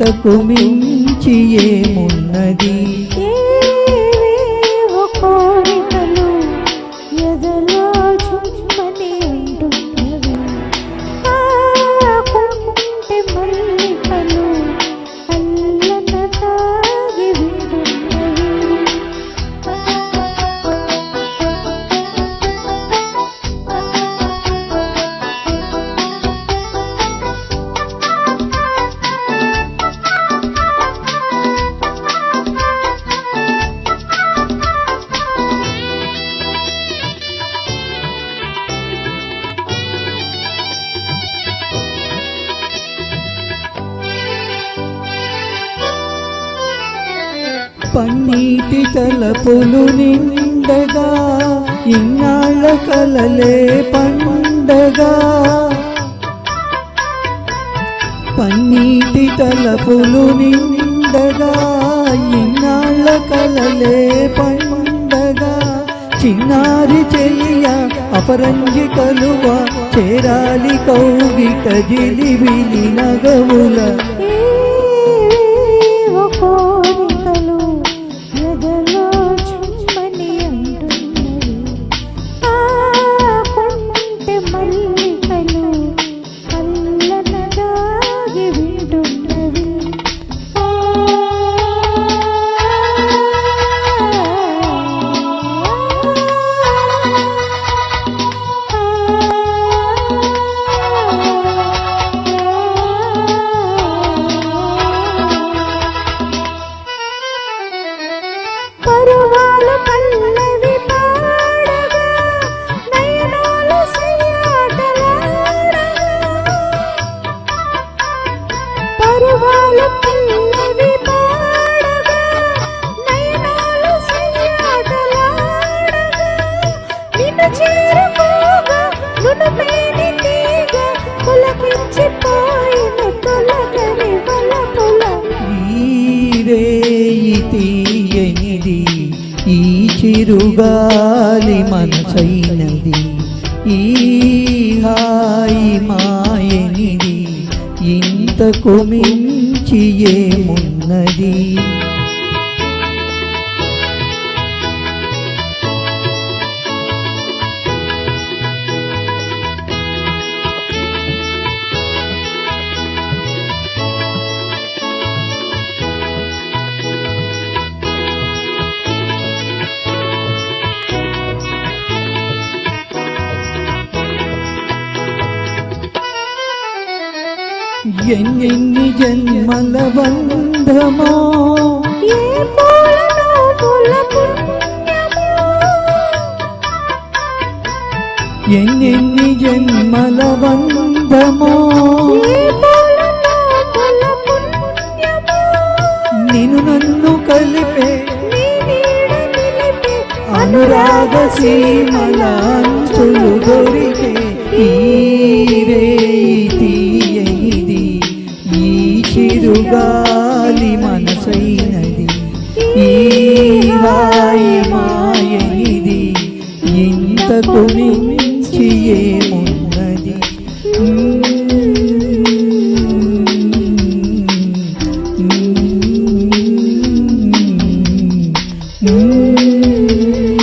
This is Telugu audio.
ఇంతకు మించి ఏమున్నది? ఏ పన్నీటి తలపులు నిండగా ఇన్నాళ్ళ కలలే పండగా. పన్నీటి తలపులు నిండగా ఇన్నాళ్ళ కలలే పండగా. చిన్నారి చెయ్య అపరంజి కలువ చేరాలి కౌగిట జిలిబిలి నగవుల திருவாலம் తిరుగాలి మనసైనది. ఈ హాయి మాయనిది. ఇంతకు మించి ఏమున్నది? ఎన్నెన్ని జన్మల బంధమో. ఎన్నెన్ని జన్మల బంధమో. నిన్ను నన్ను కలిపే అనురాగ సీమల అంచులు ఇంతకు మించి ఏమున్నది Mm-hmm.